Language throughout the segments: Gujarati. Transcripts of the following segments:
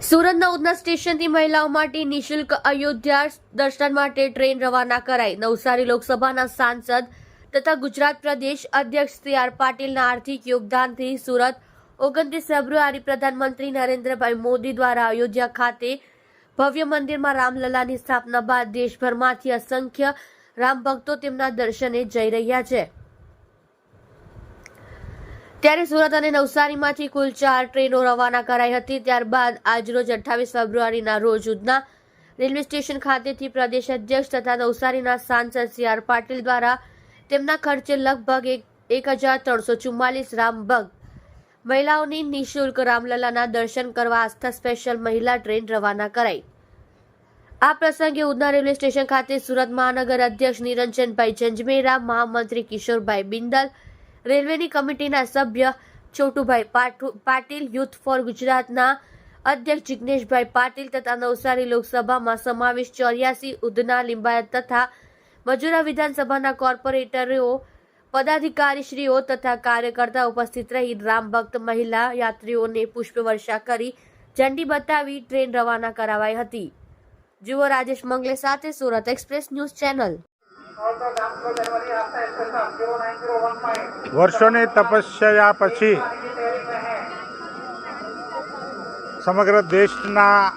સુરતના ઉધના સ્ટેશનથી મહિલાઓ માટે નિઃશુલ્ક અયોધ્યા દર્શન માટે ટ્રેન રવાના કરાઈ. નવસારી લોકસભાના સાંસદ તથા ગુજરાત પ્રદેશ અધ્યક્ષ સી આર પાટીલના આર્થિક યોગદાનથી સુરત ઓગણત્રીસ ફેબ્રુઆરી પ્રધાનમંત્રી નરેન્દ્રભાઈ મોદી દ્વારા અયોધ્યા ખાતે ભવ્ય મંદિરમાં રામલલાની સ્થાપના બાદ દેશભરમાંથી અસંખ્ય રામ ભક્તો તેમના દર્શને જઈ રહ્યા છે. ત્યારે સુરત અને નવસારીમાંથી કુલ ચાર ટ્રેનો રવાના કરાઈ હતી. ત્યારબાદ આજરોજ અઠ્ઠાવીસ ફેબ્રુઆરીના રોજ ઉધના રેલવે સ્ટેશન ખાતેથી પ્રદેશ અધ્યક્ષ તથા નવસારીના સાંસદ સી આર પાટીલ દ્વારા તેમના ખર્ચે લગભગ એક એક હજાર ત્રણસો ચુમ્માલીસ રામભગ મહિલાઓની નિઃશુલ્ક રામલલાના દર્શન કરવા આસ્થા સ્પેશિયલ મહિલા ટ્રેન રવાના કરાઈ. આ પ્રસંગે ઉધના રેલવે સ્ટેશન ખાતે સુરત મહાનગર અધ્યક્ષ નિરંજનભાઈ જંજમેરા મહામંત્રી કિશોરભાઈ બિંદલ રેલવેની કમિટીના સભ્ય છોટુભાઈ પાઠુ- પાટીલ, યુથ ફોર ગુજરાતના અધ્યક્ષ જિગ્નેશભાઈ પાટીલ તથા નવસારી લોકસભામાં સમાવેશ ચોર્યાસી, ઉધના, લિંબાયત તથા મજૂરા વિધાનસભાના કોર્પોરેટરો, પદાધિકારીશ્રીઓ તથા કાર્યકર્તા ઉપસ્થિત રહી રામ ભક્ત મહિલા યાત્રીઓને પુષ્પવર્ષા કરી ઝંડી બતાવી ટ્રેન રવાના કરાવાઈ હતી. જુઓ રાજેશ મંગલે સાથે સુરત એક્સપ્રેસ ન્યૂઝ ચેનલ. વર્ષોની તપસ્યા પછી સમગ્ર દેશના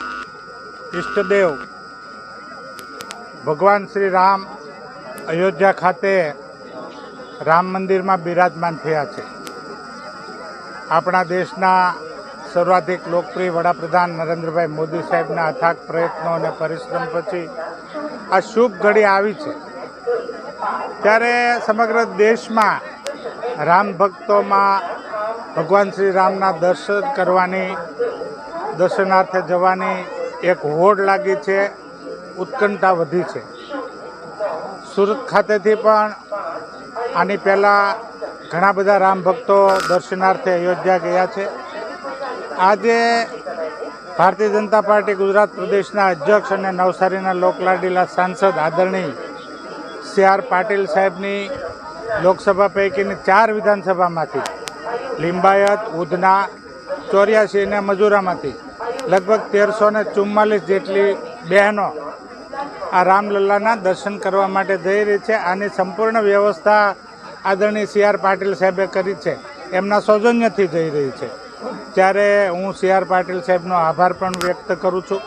ઈષ્ટદેવ ભગવાન શ્રી રામ અયોધ્યા ખાતે રામ મંદિરમાં બિરાજમાન થયા છે. આપણા દેશના સર્વાધિક લોકપ્રિય વડાપ્રધાન નરેન્દ્રભાઈ મોદી સાહેબના અથાગ પ્રયત્નો અને પરિશ્રમ પછી આ શુભ ઘડી આવી છે. ત્યારે સમગ્ર દેશમાં રામ ભક્તોમાં ભગવાન શ્રી રામના દર્શન કરવાની, દર્શનાર્થે જવાની એક હોડ લાગી છે, ઉત્કંઠા વધી છે. સુરત ખાતેથી પણ આની પહેલાં ઘણા બધા રામ ભક્તો દર્શનાર્થે અયોધ્યા ગયા છે. આજે ભારતીય જનતા પાર્ટી ગુજરાત પ્રદેશના અધ્યક્ષ અને નવસારીના લોકલાડીલા સાંસદ આદરણીય સી આર પાટીલ સાહેબની લોકસભા પૈકીની ચાર વિધાનસભામાંથી લિંબાયત, ઉધના, ચોર્યાસી અને મજૂરામાંથી લગભગ તેરસો ને ચુમ્માલીસ જેટલી બહેનો આ રામલલ્લાના દર્શન કરવા માટે જઈ રહી છે. આની સંપૂર્ણ વ્યવસ્થા આદરણીય સી આર પાટીલ સાહેબે કરી છે. એમના સૌજન્યથી જઈ રહી છે. ત્યારે હું સી આર પાટીલ સાહેબનો આભાર પણ વ્યક્ત કરું છું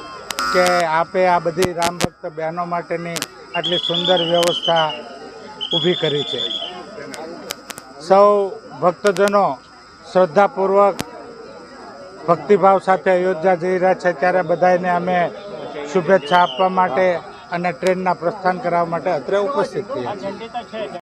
કે આપે આ બધી રામ ભક્ત બહેનો માટેની આટલી સુંદર વ્યવસ્થા ઊભી કરી છે. સૌ ભક્તજનો શ્રદ્ધાપૂર્વક ભક્તિભાવ સાથે અયોધ્યા જઈ રહ્યા છે. ત્યારે બધાને અમે શુભેચ્છા આપવા માટે અને ટ્રેનના પ્રસ્થાન કરાવવા માટે અત્રે ઉપસ્થિત થયા છીએ.